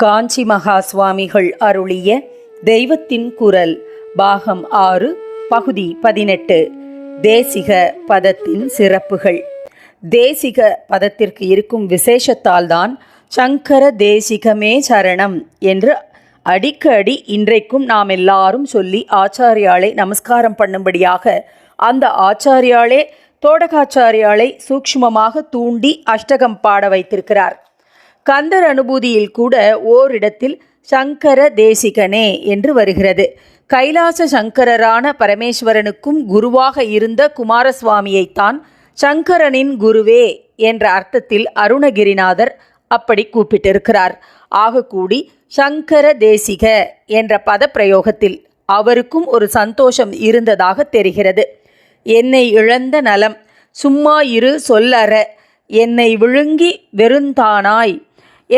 காஞ்சி மகா சுவாமிகள் அருளிய தெய்வத்தின் குரல் பாகம் ஆறு பகுதி பதினெட்டு. தேசிக பதத்தின் சிறப்புகள். தேசிக பதத்திற்கு இருக்கும் விசேஷத்தால்தான் சங்கர தேசிகமே சரணம் என்று அடிக்கடி இன்றைக்கும் நாம் எல்லாரும் சொல்லி ஆச்சாரியாளை நமஸ்காரம் பண்ணும்படியாக அந்த ஆச்சாரியாளே தோடகாச்சாரியாளை சூக்ஷ்மமாக தூண்டி அஷ்டகம் பாட வைத்திருக்கிறார். கந்தர் அனுபூதியில் கூட ஓரிடத்தில் சங்கர தேசிகனே என்று வருகிறது. கைலாச சங்கரரான பரமேஸ்வரனுக்கும் குருவாக இருந்த குமாரசுவாமியைத்தான் சங்கரனின் குருவே என்ற அர்த்தத்தில் அருணகிரிநாதர் அப்படி கூப்பிட்டிருக்கிறார். ஆகக்கூடி சங்கர தேசிக என்ற பத பிரயோகத்தில் அவருக்கும் ஒரு சந்தோஷம் இருந்ததாக தெரிகிறது. என்னை இழந்த நலம் சும்மா இரு சொல்லற என்னை விழுங்கி வெறுந்தானாய்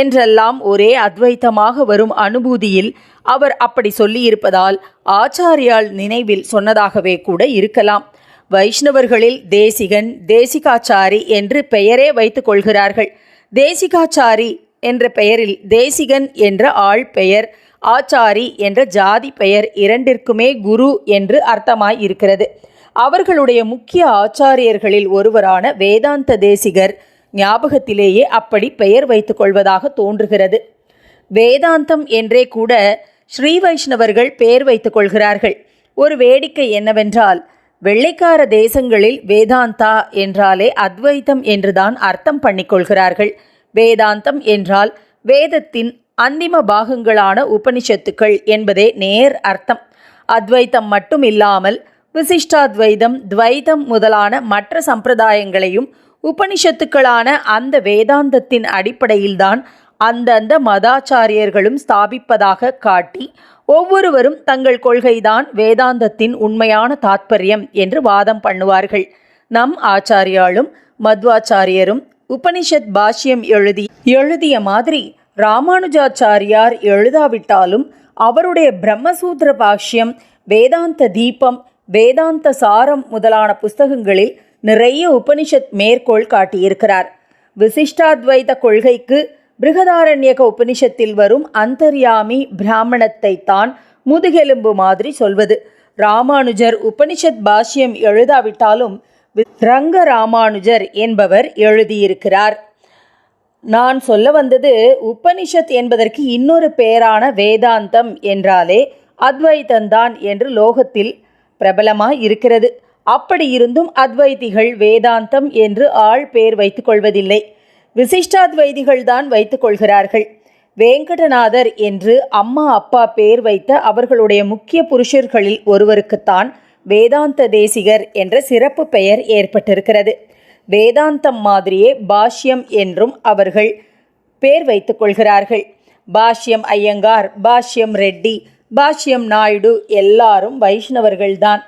என்றெல்லாம் ஒரே அத்வைத்தமாக வரும் அனுபூதியில் அவர் அப்படி சொல்லியிருப்பதால் ஆச்சாரியால் நினைவில் சொன்னதாகவே கூட இருக்கலாம். வைஷ்ணவர்களில் தேசிகன் தேசிகாச்சாரி என்று பெயரே வைத்துக் கொள்கிறார்கள். தேசிகாச்சாரி என்ற பெயரில் தேசிகன் என்ற ஆள் பெயர் ஆச்சாரி என்ற ஜாதி பெயர் இரண்டிற்குமே குரு என்று அர்த்தமாய் இருக்கிறது. அவர்களுடைய முக்கிய ஆச்சாரியர்களில் ஒருவரான வேதாந்த தேசிகர் ஞாபகத்திலேயே அப்படி பெயர் வைத்துக் கொள்வதாக தோன்றுகிறது. வேதாந்தம் என்றே கூட ஸ்ரீ வைஷ்ணவர்கள் பெயர் வைத்துக் கொள்கிறார்கள் ஒரு வேடிக்கை என்னவென்றால் வெள்ளைக்கார தேசங்களில் வேதாந்தா என்றாலே அத்வைத்தம் என்றுதான் அர்த்தம் பண்ணிக்கொள்கிறார்கள். வேதாந்தம் என்றால் வேதத்தின் அந்திம பாகங்களான உபனிஷத்துக்கள் என்பதே நேர் அர்த்தம். அத்வைத்தம் மட்டும் இல்லாமல் விசிஷ்டாத்வைதம் துவைதம் முதலான மற்ற சம்பிரதாயங்களையும் உபனிஷத்துக்களான அந்த வேதாந்தத்தின் அடிப்படையில்தான் அந்தந்த மதாச்சாரியர்களும் ஸ்தாபிப்பதாக காட்டி ஒவ்வொருவரும் தங்கள் கொள்கைதான் வேதாந்தத்தின் உண்மையான தாத்பரியம் என்று வாதம் பண்ணுவார்கள். நம் ஆச்சாரியாலும் மத்வாச்சாரியரும் உபனிஷத் பாஷ்யம் எழுதி எழுதிய மாதிரி ராமானுஜாச்சாரியார் எழுதாவிட்டாலும் அவருடைய பிரம்மசூத்திர பாஷ்யம் வேதாந்த தீபம் வேதாந்த சாரம் முதலான புஸ்தகங்களில் நிறைய உபனிஷத் மேற்கோள் காட்டியிருக்கிறார். விசிஷ்டாத்வைத கொள்கைக்கு பிருகதாரண்யக உபனிஷத்தில் வரும் அந்தர்யாமி பிராமணத்தை தான் முதுகெலும்பு மாதிரி சொல்வது. ராமானுஜர் உபனிஷத் பாஷ்யம் எழுதாவிட்டாலும் ரங்க ராமானுஜர் என்பவர் எழுதியிருக்கிறார். நான் சொல்ல வந்தது உபனிஷத் என்பதற்கு இன்னொரு பெயரான வேதாந்தம் என்றாலே அத்வைதந்தான் என்று லோகத்தில் பிரபலமாக இருக்கிறது. அப்படி இருந்தும் அத்வைதிகள் வேதாந்தம் என்று ஆள் பேர் வைத்துக் கொள்வதில்லை. விசிஷ்டாத்வைதிகள் தான் வைத்துக் கொள்கிறார்கள். வேங்கடநாதர் என்று அம்மா அப்பா பெயர் வைத்த அவர்களுடைய முக்கிய புருஷர்களில் ஒருவருக்குத்தான் வேதாந்த தேசிகர் என்ற சிறப்பு பெயர் ஏற்பட்டிருக்கிறது. வேதாந்தம் மாதிரியே பாஷ்யம் என்றும் அவர்கள் பேர் வைத்துக் கொள்கிறார்கள். பாஷ்யம் ஐயங்கார் பாஷ்யம் ரெட்டி பாஷ்யம் நாயுடு எல்லாரும் வைஷ்ணவர்கள்தான்.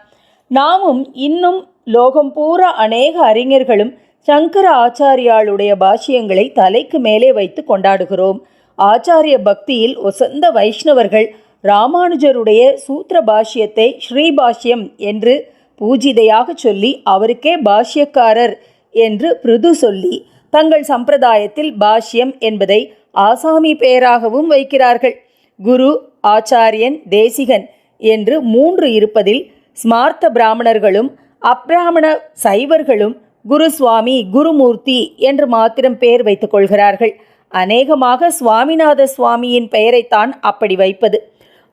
நாமும் இன்னும் லோகம் பூரா அநேக அறிஞர்களும் சங்கர ஆச்சாரியாளுடைய பாஷ்யங்களை தலைக்கு மேலே வைத்து கொண்டாடுகிறோம். ஆச்சாரிய பக்தியில் ஒசந்த வைஷ்ணவர்கள் ராமானுஜருடைய சூத்திர பாஷ்யத்தை ஸ்ரீபாஷ்யம் என்று பூஜிதையாக சொல்லி அவருக்கே பாஷ்யக்காரர் என்று பிருது சொல்லி தங்கள் சம்பிரதாயத்தில் பாஷ்யம் என்பதை ஆசாமி பெயராகவும் வைக்கிறார்கள். குரு ஆச்சாரியன் தேசிகன் என்று மூன்று இருப்பதில் ஸ்மார்த்த பிராமணர்களும் அப்பிராமண சைவர்களும் குருசுவாமி குருமூர்த்தி என்று மாத்திரம் பெயர் வைத்துக் கொள்கிறார்கள். அநேகமாக சுவாமிநாத சுவாமியின் பெயரைத்தான் அப்படி வைப்பது.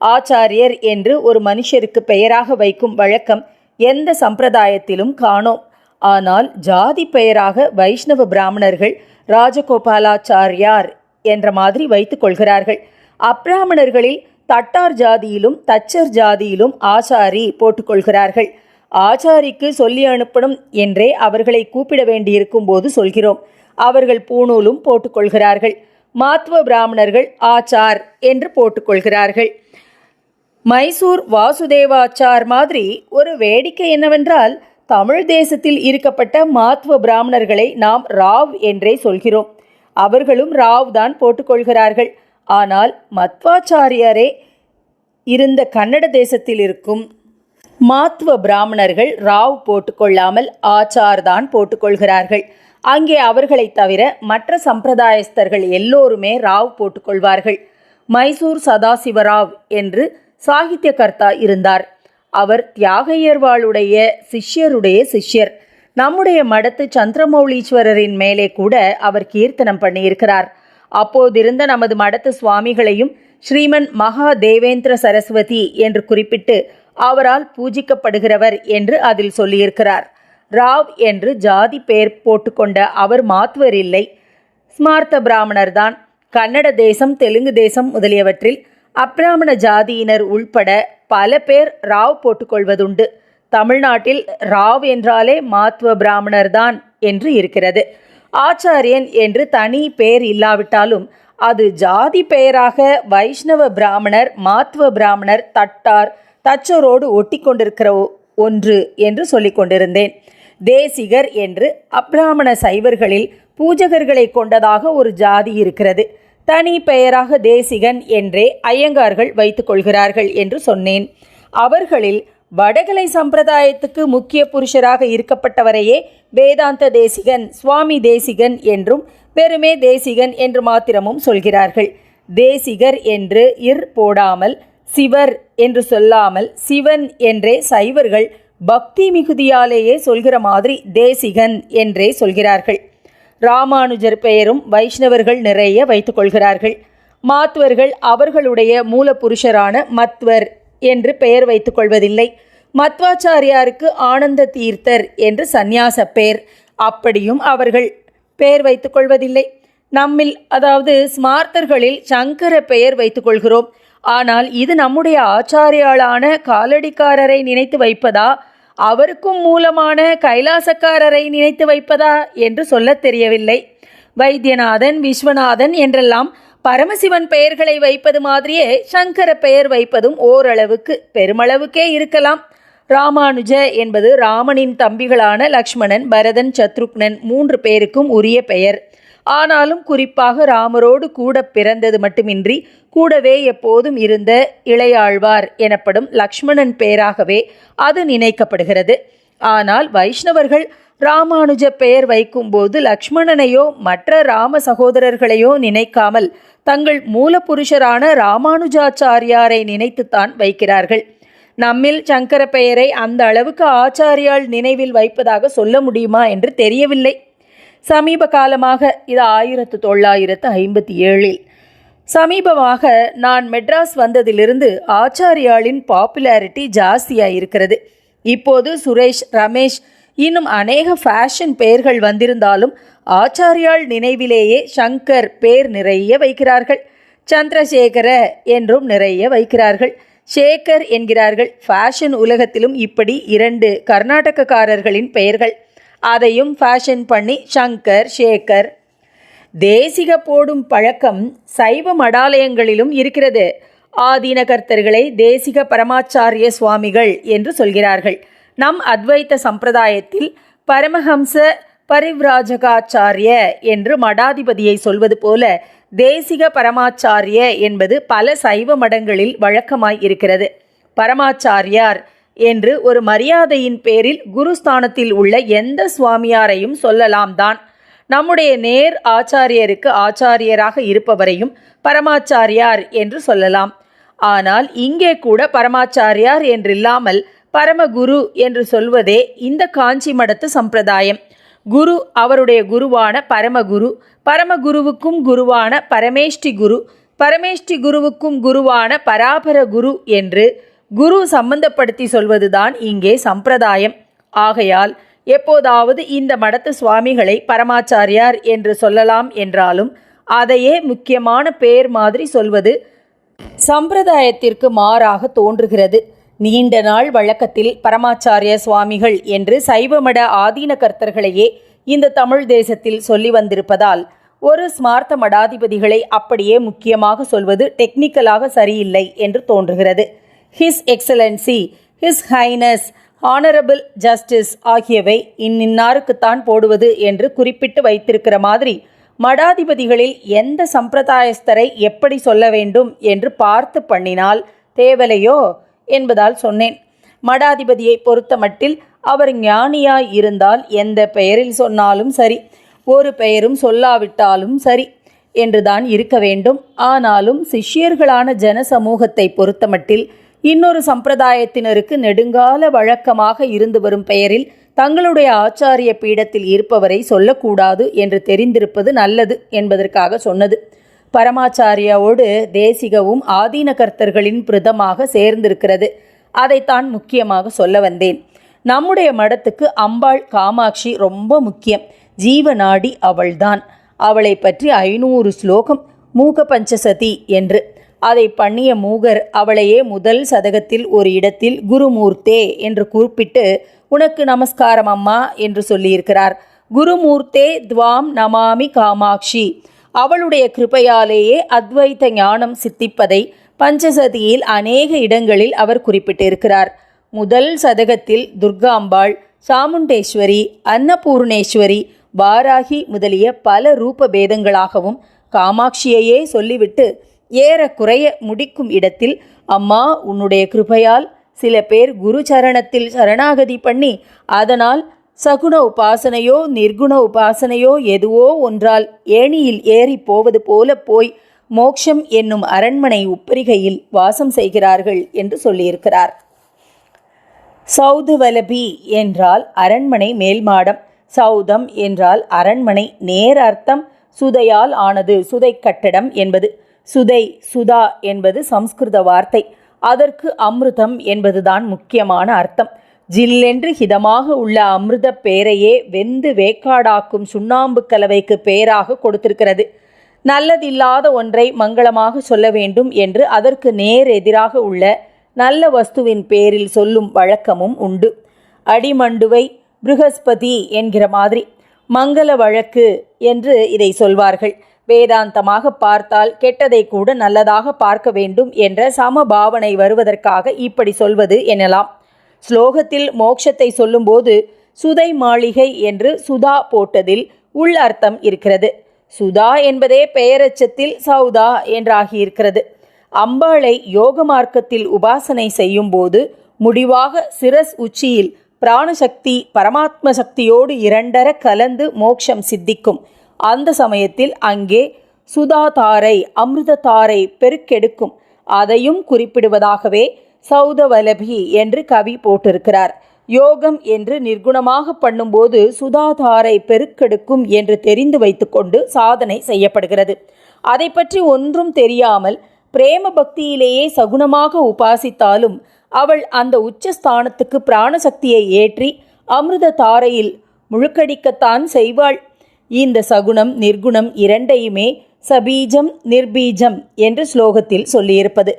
ஆச்சாரியர் என்று ஒரு மனுஷருக்கு பெயராக வைக்கும் வழக்கம் எந்த சம்பிரதாயத்திலும் காணோம். ஆனால் ஜாதி பெயராக வைஷ்ணவ பிராமணர்கள் ராஜகோபாலாச்சாரியார் என்ற மாதிரி வைத்துக் கொள்கிறார்கள். அப்பிராமணர்களில் தட்டார் ஜாதியிலும் தச்சர் ஜாதியிலும் ஆச்சாரி போட்டுக்கொள்கிறார்கள். ஆச்சாரிக்கு சொல்லி அனுப்பணும் என்றே அவர்களை கூப்பிட வேண்டியிருக்கும் போது சொல்கிறோம். அவர்கள் பூணூலும் போட்டுக்கொள்கிறார்கள். மாத்துவ பிராமணர்கள் ஆச்சார் என்று போட்டுக்கொள்கிறார்கள். மைசூர் வாசுதேவாச்சார் மாதிரி ஒரு வேடிக்கை என்னவென்றால் தமிழ் தேசத்தில் இருக்கப்பட்ட மாத்துவ பிராமணர்களை நாம் ராவ் என்றே சொல்கிறோம். அவர்களும் ராவ் தான் போட்டுக்கொள்கிறார்கள். ஆனால் மத்வாச்சாரியரே இருந்த கன்னட தேசத்தில் இருக்கும் மாத்துவ பிராமணர்கள் ராவ் போட்டுக்கொள்ளாமல் ஆச்சார் தான் போட்டுக்கொள்கிறார்கள் அங்கே அவர்களை தவிர மற்ற சம்பிரதாயஸ்தர்கள் எல்லோருமே ராவ் போட்டுக்கொள்வார்கள் மைசூர் சதாசிவராவ் என்று சாகித்யகர்த்தா இருந்தார். அவர் தியாகையர்வாளுடைய சிஷ்யருடைய சிஷ்யர். நம்முடைய மடத்து சந்திரமௌலீஸ்வரரின் மேலே கூட அவர் கீர்த்தனம் பண்ணியிருக்கிறார். அப்போதிருந்த நமது மடத்து சுவாமிகளையும் ஸ்ரீமன் மகா தேவேந்திர சரஸ்வதி என்று குறிப்பிட்டு அவரால் பூஜிக்கப்படுகிறவர் என்று அதில் சொல்லியிருக்கிறார். ராவ் என்று ஜாதி பெயர் போட்டுக்கொண்ட அவர் மாத்துவர் இல்லை. ஸ்மார்த்த பிராமணர்தான். கன்னட தேசம் தெலுங்கு தேசம் முதலியவற்றில் அப்பிராமண ஜாதியினர் உள்பட பல பேர் ராவ் போட்டுக்கொள்வதுண்டு. தமிழ்நாட்டில் ராவ் என்றாலே மாத்துவ பிராமணர் தான் என்று இருக்கிறது. ஆச்சாரியன் என்று தனி பெயர் இல்லாவிட்டாலும் அது ஜாதி பெயராக வைஷ்ணவ பிராமணர் மாத்துவ பிராமணர் தட்டார் தச்சரோடு ஒட்டி கொண்டிருக்கிற ஒன்று என்று சொல்லிக் கொண்டிருந்தேன். தேசிகர் என்று அப்ராமண சைவர்களில் பூஜகர்களை கொண்டதாக ஒரு ஜாதி இருக்கிறது. தனி பெயராக தேசிகன் என்றே ஐயங்கார்கள் வைத்துக்கொள்கிறார்கள் என்று சொன்னேன். அவர்களில் வடகலை சம்பிரதாயத்துக்கு முக்கிய புருஷராக இருக்கப்பட்டவரையே வேதாந்த தேசிகன் சுவாமி தேசிகன் என்றும் பெருமே தேசிகன் என்று மாத்திரமும் சொல்கிறார்கள். தேசிகர் என்று இர் போடாமல் சிவர் என்று சொல்லாமல் சிவன் என்றே சைவர்கள் பக்தி மிகுதியாலேயே சொல்கிற மாதிரி தேசிகன் என்றே சொல்கிறார்கள். ராமானுஜர் பெயரும் வைஷ்ணவர்கள் நிறைய வைத்துக்கொள்கிறார்கள் மாத்துவர்கள் மாத்வர்கள் அவர்களுடைய மூலபுருஷரான மத்வர் என்று பெயர் வைத்துக் கொள்வதில்லை மத்வாச்சாரியாருக்கு ஆனந்த தீர்த்தர் என்று சந்நியாச பெயர் அப்படியும் அவர்கள் பெயர் வைத்துக் கொள்வதில்லை நம்மில் அதாவது ஸ்மார்த்தர்களில் சங்கர பெயர் வைத்துக் கொள்கிறோம் ஆனால் இது நம்முடைய ஆச்சாரியாளான காலடிக்காரரை நினைத்து வைப்பதா? அவருக்கும் மூலமான கைலாசக்காரரை நினைத்து வைப்பதா? என்று சொல்லத் தெரியவில்லை. வைத்தியநாதன் விஸ்வநாதன் என்றெல்லாம் பரமசிவன் பெயர்களை வைப்பது மாதிரியே சங்கர பெயர் வைப்பதும் ஓரளவுக்கு பெருமளவுக்கே இருக்கலாம். ராமானுஜ என்பது ராமனின் தம்பிகளான லக்ஷ்மணன் பரதன் சத்ருக்னன் மூன்று பேருக்கும் உரிய பெயர். ஆனாலும் குறிப்பாக ராமரோடு கூட பிறந்தது மட்டுமின்றி கூடவே எப்போதும் இருந்த இளையாழ்வார் எனப்படும் லக்ஷ்மணன் பெயராகவே அது நினைக்கப்படுகிறது. ஆனால் வைஷ்ணவர்கள் ராமானுஜ பெயர் வைக்கும்போது லக்ஷ்மணனையோ மற்ற ராம சகோதரர்களையோ நினைக்காமல் தங்கள் மூலபுருஷரான ராமானுஜாச்சாரியாரை நினைத்துத்தான் வைக்கிறார்கள். நம்மில் சங்கர பெயரை அந்த அளவுக்கு ஆச்சாரியால் நினைவில் வைப்பதாக சொல்ல முடியுமா என்று தெரியவில்லை. சமீப காலமாக இது ஆயிரத்து தொள்ளாயிரத்து ஐம்பத்தி ஏழில். சமீபமாக நான் மெட்ராஸ் வந்ததிலிருந்து ஆச்சாரியாளின் பாப்புலாரிட்டி ஜாஸ்தியாக இருக்கிறது இப்போது சுரேஷ் ரமேஷ் இன்னும் அநேக ஃபேஷன் பெயர்கள் வந்திருந்தாலும் ஆச்சாரியால் நினைவிலேயே சங்கர் பேர் நிறைய வைக்கிறார்கள். சந்திரசேகர என்றும் நிறைய வைக்கிறார்கள். சேகர் என்கிறார்கள் ஃபேஷன் உலகத்திலும் இப்படி இரண்டு கர்நாடகக்காரர்களின் பெயர்கள். அதையும் ஃபேஷன் பண்ணி சங்கர் சேகர். தேசிக போடும் பழக்கம் சைவ மடாலயங்களிலும் இருக்கிறது. ஆதீனகர்த்தர்களை தேசிக பரமாச்சாரிய சுவாமிகள் என்று சொல்கிறார்கள். நம் அத்வைத்த சம்பிரதாயத்தில் பரமஹம்ச பரிவ்ராஜகாச்சாரிய என்று மடாதிபதியை சொல்வது போல தேசிக பரமாச்சாரிய என்பது பல சைவ மடங்களில் வழக்கமாய் இருக்கிறது. பரமாச்சாரியார் என்று ஒரு மரியாதையின் பேரில் குருஸ்தானத்தில் உள்ள எந்த சுவாமியாரையும் சொல்லலாம் தான். நம்முடைய நேர் ஆச்சாரியருக்கு ஆச்சாரியராக இருப்பவரையும் பரமாச்சாரியார் என்று சொல்லலாம். ஆனால் இங்கே கூட பரமாச்சாரியார் என்றில்லாமல் பரமகுரு என்று சொல்வதே இந்த காஞ்சி மடத்து சம்பிரதாயம். குரு அவருடைய குருவான பரமகுரு பரமகுருவுக்கும் குருவான பரமேஷ்டி குரு பரமேஷ்டி குருவுக்கும் குருவான பராபர குரு என்று குரு சம்பந்தப்படுத்தி சொல்வதுதான் இங்கே சம்பிரதாயம். ஆகையால் எப்போதாவது இந்த மடத்து சுவாமிகளை பரமாச்சாரியார் என்று சொல்லலாம் என்றாலும் அதையே முக்கியமான பேர் மாதிரி சொல்வது சம்பிரதாயத்திற்கு மாறாக தோன்றுகிறது. நீண்ட நாள் வழக்கத்தில் பரமாச்சாரிய சுவாமிகள் என்று சைவமட ஆதீன கர்த்தர்களையே இந்த தமிழ் தேசத்தில் சொல்லி வந்திருப்பதால் ஒரு ஸ்மார்த்த மடாதிபதிகளை அப்படியே முக்கியமாக சொல்வது டெக்னிக்கலாக சரியில்லை என்று தோன்றுகிறது. His excellency his highness honourable justice ஆகியவை இந்நின்னாருக்குத்தான் போடுவது என்று குறிப்பிட்டு வைத்திருக்கிற மாதிரி மடாதிபதிகளில் எந்த சம்பிரதாயஸ்தரை எப்படி சொல்ல வேண்டும் என்று பார்த்து பண்ணினால் தேவலையோ என்பதால் சொன்னேன். மடாதிபதியை பொறுத்தமட்டில் அவர் ஞானியாய் இருந்தால் எந்த பெயரில் சொன்னாலும் சரி ஒரு பெயரும் சொல்லாவிட்டாலும் சரி என்றுதான் இருக்க வேண்டும். ஆனாலும் சிஷ்யர்களான ஜன சமூகத்தை பொறுத்தமட்டில் இன்னொரு சம்பிரதாயத்தினருக்கு நெடுங்கால வழக்கமாக இருந்து வரும் பெயரில் தங்களுடைய ஆச்சாரிய பீடத்தில் இருப்பவரை சொல்லக்கூடாது என்று தெரிந்திருப்பது நல்லது என்பதற்காக சொன்னது. பரமாச்சாரியாவோடு தேசிகவும் ஆதீன கர்த்தர்களின் பிரதமாக சேர்ந்திருக்கிறது. அதைத்தான் முக்கியமாக சொல்ல வந்தேன். நம்முடைய மடத்துக்கு அம்பாள் காமாட்சி ரொம்ப முக்கியம். ஜீவநாடி அவள்தான். அவளை பற்றி ஐநூறு ஸ்லோகம் மூக பஞ்சசதி என்று. அதை பண்ணிய மூகர் அவளையே முதல் சதகத்தில் ஒரு இடத்தில் குருமூர்த்தே என்று குறிப்பிட்டு உனக்கு நமஸ்காரம் அம்மா என்று சொல்லியிருக்கிறார். குருமூர்த்தே துவாம் நமாமி காமாட்சி. அவளுடைய கிருபையாலேயே அத்வைத்த ஞானம் சித்திப்பதை பஞ்சசதியில் அநேக இடங்களில் அவர் குறிப்பிட்டிருக்கிறார். முதல் சதகத்தில் துர்காம்பாள் சாமுண்டேஸ்வரி அன்னபூர்ணேஸ்வரி வாராகி முதலிய பல ரூப பேதங்களாகவும் காமாட்சியையே சொல்லிவிட்டு ஏறக்குறைய முடிக்கும் இடத்தில் அம்மா உன்னுடைய கிருபையால் சில பேர் குரு சரணத்தில் சரணாகதி பண்ணி அதனால் சகுண உபாசனையோ நிர்குண உபாசனையோ எதுவோ ஒன்றால் ஏணியில் ஏறி போவது போல போய் மோக்ஷம் என்னும் அரண்மனை உப்பரிகையில் வாசம் செய்கிறார்கள் என்று சொல்லியிருக்கிறார். சௌதுவலபி என்றால் அரண்மனை மேல்மாடம் சௌதம் என்றால் அரண்மனை நேர் அர்த்தம் சுதையால் ஆனது சுதை கட்டடம் என்பது சுதை சுதா என்பது சம்ஸ்கிருத வார்த்தை அதற்கு அமிர்தம் என்பதுதான் முக்கியமான அர்த்தம். ஜில்லென்று ஹிதமாக உள்ள அமிர்த பேரையே வெந்து வேக்காடாக்கும் சுண்ணாம்பு கலவைக்கு பேராக கொடுத்திருக்கிறது. நல்லதில்லாத ஒன்றை மங்களமாக சொல்ல வேண்டும் என்று அதற்கு நேர் எதிராக உள்ள நல்ல வஸ்துவின் பேரில் சொல்லும் வழக்கமும் உண்டு. அடிமண்டுவை பிருகஸ்பதி என்கிற மாதிரி மங்கள வழக்கு என்று இதை சொல்வார்கள். வேதாந்தமாக பார்த்தால் கெட்டதை கூட நல்லதாக பார்க்க வேண்டும் என்ற சம பாவனை வருவதற்காக இப்படி சொல்வது எனலாம். ஸ்லோகத்தில் மோக்ஷத்தை சொல்லும்போது சுதை மாளிகை என்று சுதா போட்டதில் உள் அர்த்தம் இருக்கிறது. சுதா என்பதே பெயரச்சத்தில் சௌதா என்றாகியிருக்கிறது அம்பாளை யோக மார்க்கத்தில் உபாசனை செய்யும்போது முடிவாக சிரஸ் உச்சியில் பிராணசக்தி பரமாத்ம சக்தியோடு இரண்டர கலந்து மோட்சம் சித்திக்கும். அந்த சமயத்தில் அங்கே சுதாதாரை அமிர்ததாரை பெருக்கெடுக்கும். அதையும் குறிப்பிடுவதாகவே சௌதவலபி என்று கவி போட்டிருக்கிறார். யோகம் என்று நிர்குணமாக பண்ணும்போது சுதாதாரை பெருக்கெடுக்கும் என்று தெரிந்து வைத்துக்கொண்டு சாதனை செய்யப்படுகிறது. அதை பற்றி ஒன்றும் தெரியாமல் பிரேம பக்தியிலேயே சகுனமாக உபாசித்தாலும் அவள் அந்த உச்சஸ்தானத்துக்கு பிராணசக்தியை ஏற்றி அமிர்த தாரையில் முழுக்கடிக்கத்தான் செய்வாள். இந்த சகுணம் நிர்குணம் இரண்டையுமே சபீஜம் நிர்பீஜம் என்று ஸ்லோகத்தில் சொல்லியிருப்பது.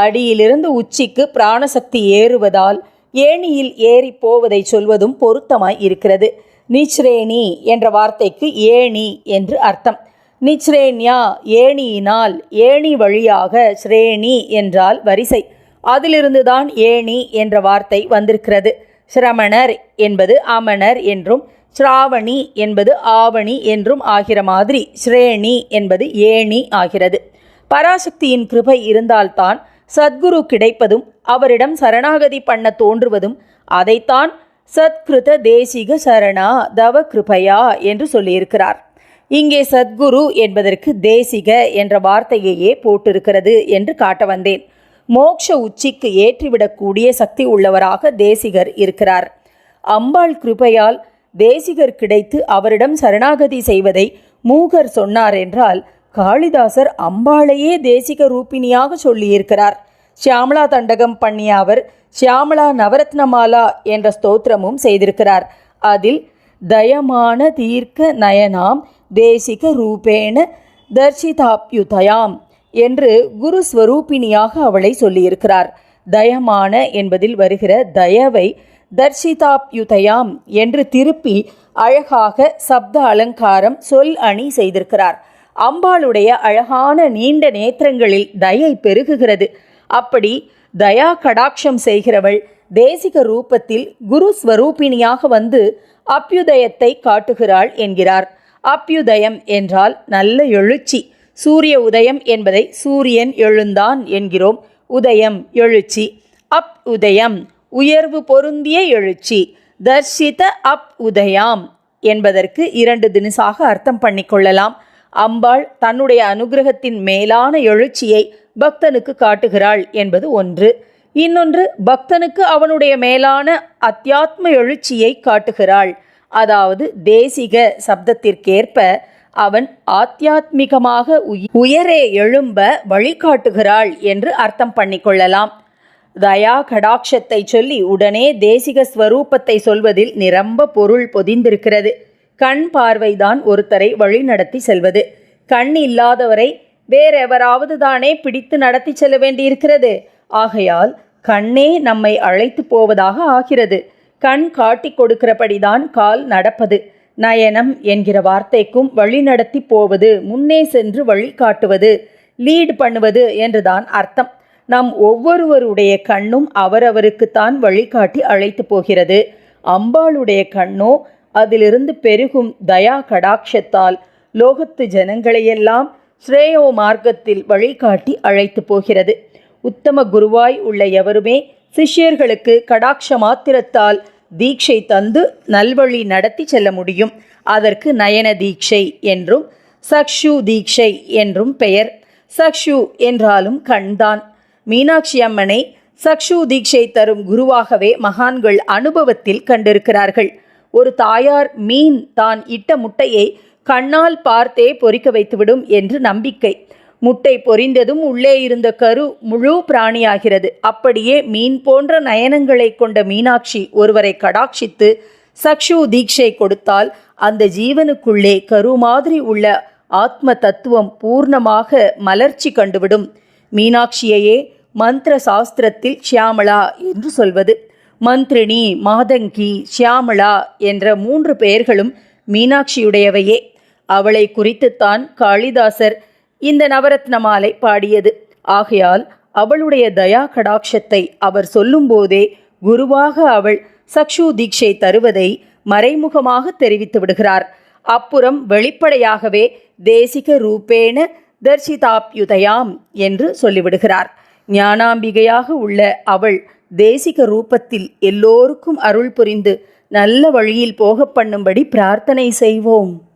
அடியிலிருந்து உச்சிக்கு பிராணசக்தி ஏறுவதால் ஏணியில் ஏறி போவதை சொல்வதும் பொருத்தமாய் இருக்கிறது. நிச்ரேணி என்ற வார்த்தைக்கு ஏணி என்று அர்த்தம். நிச்ரேன்யா ஏணியினால் ஏணி வழியாக ஸ்ரேணி என்றால் வரிசை. அதிலிருந்துதான் ஏணி என்ற வார்த்தை வந்திருக்கிறது. சிரமணர் என்பது அமணர் என்றும் ஸ்ராவணி என்பது ஆவணி என்றும் ஆகிற மாதிரி ஸ்ரேணி என்பது ஏணி ஆகிறது. பராசக்தியின் கிருபை இருந்தால்தான் சத்குரு கிடைப்பதும் அவரிடம் சரணாகதி பண்ண தோன்றுவதும் அதைத்தான் சத்கிருத தேசிக சரணா தவ கிருபையா என்று சொல்லியிருக்கிறார். இங்கே சத்குரு என்பதற்கு தேசிக என்ற வார்த்தையையே போட்டிருக்கிறது என்று காட்ட வந்தேன். மோக்ஷ உச்சிக்கு ஏற்றிவிடக்கூடிய சக்தி உள்ளவராக தேசிகர் இருக்கிறார். அம்பாள் கிருபையால் தேசிகர் கிடைத்து அவரிடம் சரணாகதி செய்வதை மூகர் சொன்னார் என்றால் காளிதாசர் அம்பாளையே தேசிக ரூபிணியாக சொல்லியிருக்கிறார். ஷியாமலா தண்டகம் பண்ணிய அவர் ஷியாமலா நவரத்னமாலா என்ற ஸ்தோத்திரமும் செய்திருக்கிறார். அதில் தயமான தீர்க்க நயனாம் தேசிக ரூபேண தர்ஷிதாப்யுதயாம் என்று குரு ஸ்வரூபிணியாக அவளை சொல்லியிருக்கிறார். தயமான என்பதில் வருகிற தயவை தர்ஷிதாப்யுதயாம் என்று திருப்பி அழகாக சப்த அலங்காரம் சொல் அணி செய்திருக்கிறார். அம்பாளுடைய அழகான நீண்ட நேத்திரங்களில் தயை பெருகுகிறது. அப்படி தயா கடாட்சம் செய்கிறவள் தேசிக ரூபத்தில் குரு ஸ்வரூபிணியாக வந்து அப்யுதயத்தை காட்டுகிறாள் என்கிறார். அப்யுதயம் என்றால் நல்ல எழுச்சி. சூரிய உதயம் என்பதை சூரியன் எழுந்தான் என்கிறோம். உதயம் எழுச்சி. அப் உதயம் உயர்வு பொருந்திய எழுச்சி. தர்ஷித அப் உதயாம் என்பதற்கு இரண்டு தினசாக அர்த்தம் பண்ணிக்கொள்ளலாம் அம்பாள் தன்னுடைய அனுகிரகத்தின் மேலான எழுச்சியை பக்தனுக்கு காட்டுகிறாள் என்பது ஒன்று. இன்னொன்று பக்தனுக்கு அவனுடைய மேலான அத்தியாத்ம எழுச்சியை காட்டுகிறாள். அதாவது தேசிக சப்தத்திற்கேற்ப அவன் ஆத்தியாத்மிகமாக உயரே எழும்ப வழிகாட்டுகிறாள் என்று அர்த்தம் பண்ணிக்கொள்ளலாம் தயா கடாட்சத்தை சொல்லி உடனே தேசிக ஸ்வரூபத்தை சொல்வதில் நிரம்ப பொருள் பொதிந்திருக்கிறது. கண் பார்வைதான் ஒருத்தரை வழிநடத்தி செல்வது. கண் இல்லாதவரை வேறெவராவது தானே பிடித்து நடத்தி செல்ல வேண்டியிருக்கிறது. ஆகையால் கண்ணே நம்மை அழைத்து போவதாக ஆகிறது. கண் காட்டிக் கொடுக்கிறபடிதான் கால் நடப்பது. நயனம் என்கிற வார்த்தைக்கும் வழிநடத்தி போவது முன்னே சென்று வழிகாட்டுவது லீட் பண்ணுவது என்றுதான் அர்த்தம். நம் ஒவ்வொருவருடைய கண்ணும் அவரவருக்குத்தான் வழிகாட்டி அழைத்து போகிறது. அம்பாளுடைய கண்ணோ அதிலிருந்து பெருகும் தயா கடாட்சத்தால் லோகத்து ஜனங்களையெல்லாம் ஸ்ரேயோ மார்க்கத்தில் வழிகாட்டி அழைத்து போகிறது. உத்தம குருவாய் உள்ள எவருமே சிஷ்யர்களுக்கு கடாட்ச மாத்திரத்தால் தீட்சை தந்து நல்வழி நடத்தி செல்ல முடியும். அதற்கு நயன தீட்சை என்றும் சக்ஷு தீட்சை என்றும் பெயர். சக்ஷு என்றாலும் கண்தான். மீனாட்சி அம்மனை சக்ஷு தீட்சை தரும் குருவாகவே மகான்கள் அனுபவத்தில் கண்டிருக்கிறார்கள். ஒரு தாயார் மீன் தான் இட்ட முட்டையை கண்ணால் பார்த்தே பொறிக்க வைத்துவிடும் என்று நம்பிக்கை. முட்டை பொரிந்ததும் உள்ளே இருந்த கரு முழு பிராணியாகிறது. அப்படியே மீன் போன்ற நயனங்களை கொண்ட மீனாட்சி ஒருவரை கடாட்சித்து சக்ஷு தீட்சை கொடுத்தால் அந்த ஜீவனுக்குள்ளே கரு மாதிரி உள்ள ஆத்ம தத்துவம் பூர்ணமாக மலர்ச்சி கண்டுவிடும். மீனாட்சியையே மந்திர சாஸ்திரத்தில் ஷியாமளா என்று சொல்வது. மந்திரினி மாதங்கி ஷியாமளா என்ற மூன்று பெயர்களும் மீனாட்சியுடையவையே. அவளை குறித்துத்தான் காளிதாசர் இந்த நவரத்ன மாலை பாடியது. ஆகையால் அவளுடைய தயா கடாட்சத்தை அவர் சொல்லும்போதே குருவாக அவள் சக்ஷு தீட்சை தருவதை மறைமுகமாக தெரிவித்து விடுகிறார். அப்புறம் வெளிப்படையாகவே தேசிக ரூபேண தர்சிதாப்யுதயாம் என்று சொல்லிவிடுகிறார். ஞானாம்பிகையாக உள்ள அவள் தேசிக ரூபத்தில் எல்லோருக்கும் அருள் புரிந்து நல்ல வழியில் போகப் பண்ணும்படி பிரார்த்தனை செய்வோம்.